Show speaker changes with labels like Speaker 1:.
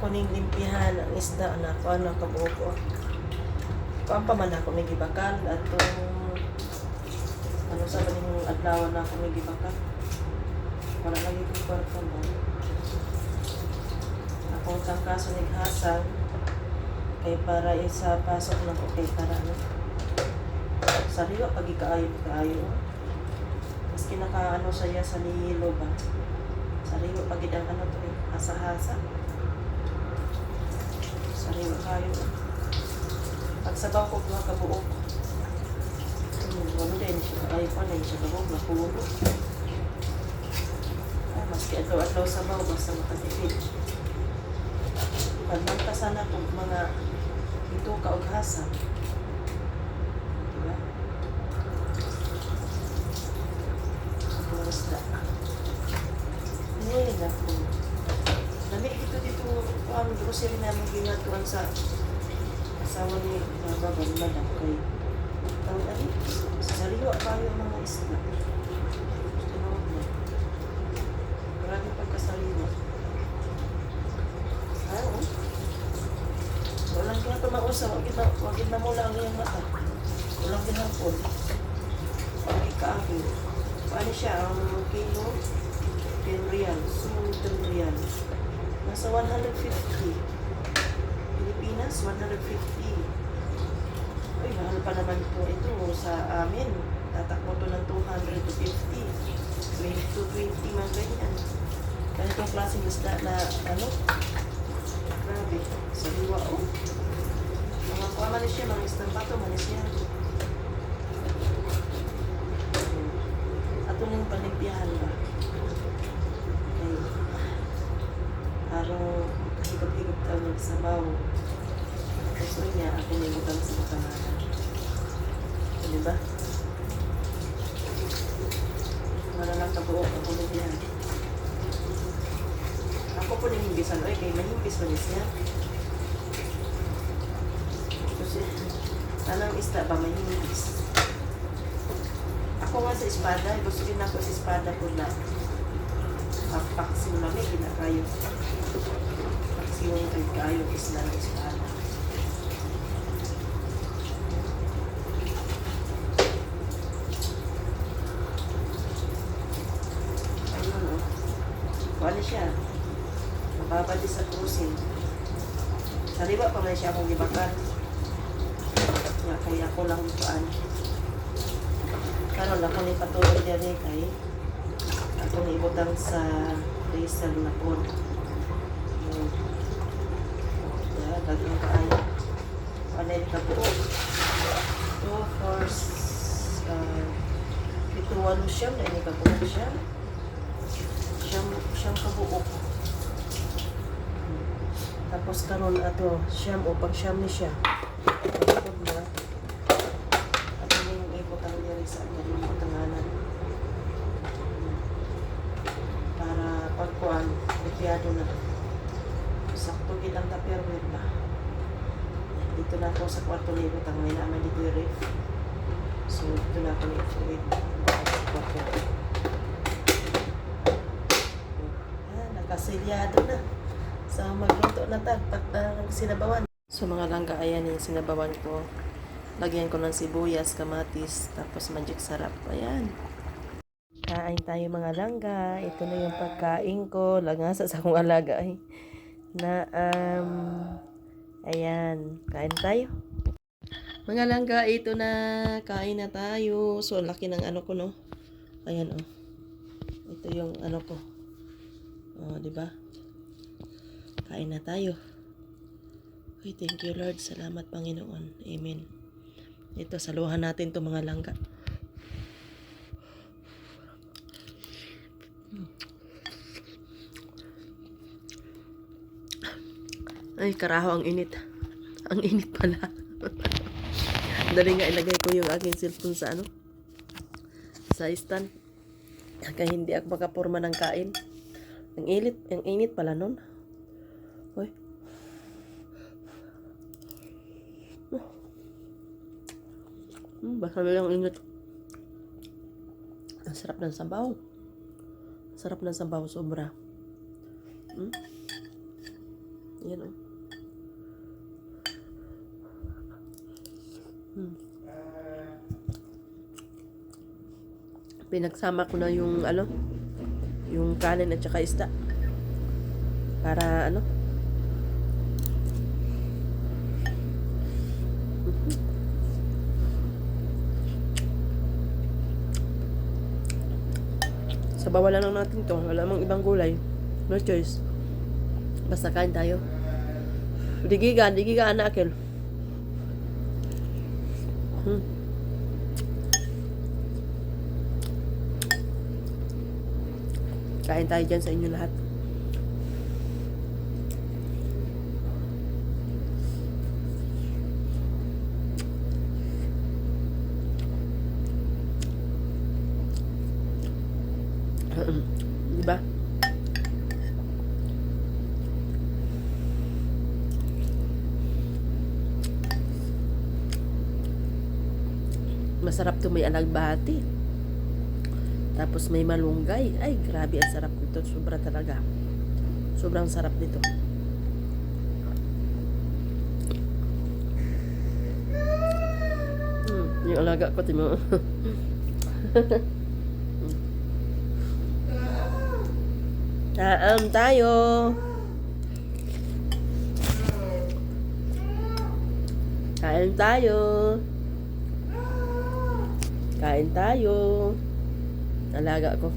Speaker 1: ako ning limpihan ang isda na ko ano kabuko. Kuan pa man ako may gibakal atong ano sa baning adlaw na ako may gibakal. Wala lagi ko kwarta mo. Ako ang kaso ni Hasan kay para isa pasok na ko kay para ano. Sariwa pag ikaayo kaayo. Maski naka ano sa nilo ba. Sariwa pag ang ano to eh, hasa-hasa. Sariwa kayo. Pag sabaw ko mga kabuok. Wala din siya. Ay pa na siya kabuok na pulo. Ah, maski adlaw-adlaw sabaw basta makatipid. Pag ka sana kung mga ito ka og hasa. Diba? Ang isda. Ngayon ako. Nami dito dito ang grocery namin ginatuan sa asawa ni Baba Madam kay ani sa sariwa kayo ang mga na. Marami pagkasariwa. Ay, oh. Walang kaya tumausa, wag na, mula ang iyong mata. Walang ginapon. Wag ikaahil. Paano siya? Ang kilo? 10 real. So, 10 real. Nasa 150. Pilipinas, 150. Uy, mahal pa naman po ito sa amin. Tatakbo to ng 200 to 50. 20 to 20 man ganyan. Ganitong klaseng isda na ano? Grabe. Sariwa oh. Mga kuha man siya, mga isdang pato man siya. Ato nang palimpiyahan ba? Okay. Araw, higop-higop ka magsabaw. Gusto niya, ibutang sa makanana. Di ba? Wala lang kabuo, ako na yan. Ako po nahimbisan, oy, kay mahimbis man siya. Kasi, anong isda ba mahimbis? Ako nga sa espada, gusto din ako sa espada ko na paksiw na may ginakayo. Paksiw yung kay kayo isla ng espada. Ayun o. Wala siya. Mababa din sa cruising. Sariwa pa man siya akong gibakan. Nga kaya ko lang ituan. Karon ako ni patuloy diri kay ako ni ibutang sa freezer na po. Dagang kaayo. Panay ka po. Two, four, s- uh, ito, walo siyam, na ini ka po siya. Siyam, kabuok. Tapos karon ato, siyam o pag siyam ni siya. Pagkod na. At yung ibutang diri sa kanyang butanganan. Para pagkuan, bigyan na. Sakto kitang taperwit na. Dito na ako sa kwarto ni ibutang may naman dito yung. So, dito na ako ni ibutang kwarto. Nakasilyado na. So, magluto na tag, pag uh, sinabawan. So, mga langga, ayan yung sinabawan ko. Lagyan ko ng sibuyas, kamatis, tapos magic sarap. Ayan. Kain tayo mga langga. Ito na yung pagkain ko. Langasa sa akong alaga ay. Na, um, ayan. Kain tayo. Mga langga, ito na. Kain na tayo. So, laki ng ano ko, no? Ayan, oh. Ito yung ano ko. Oh, di ba? Kain na tayo. Uy, thank you Lord. Salamat Panginoon. Amen. Ito, saluhan natin to mga langga. Ay, karaho ang init. Ang init pala. Dali nga ilagay ko yung aking cellphone sa ano? Sa stand. Kaya hindi ako makaporma ng kain. Ang init, ang init pala nun. Uy. Hmm, basta lang init. Ang sarap ng sabaw. Sarap ng sabaw, sobra. Hmm? Yan oh. Hmm. Pinagsama ko na yung ano, yung kanin at saka isda. Para ano, Sabawan lang natin to. Wala mang ibang gulay. No choice. Basta kain tayo. Digigan na akin. Hmm. Kain tayo dyan sa inyo lahat. Di ba? Masarap to may alagbati. Tapos may malunggay. Ay, grabe ang sarap nito. Sobra talaga. Sobrang sarap nito. Hmm, yung alaga ko, timo. Taam tayo. Kain tayo. Kain tayo. Alaga ko.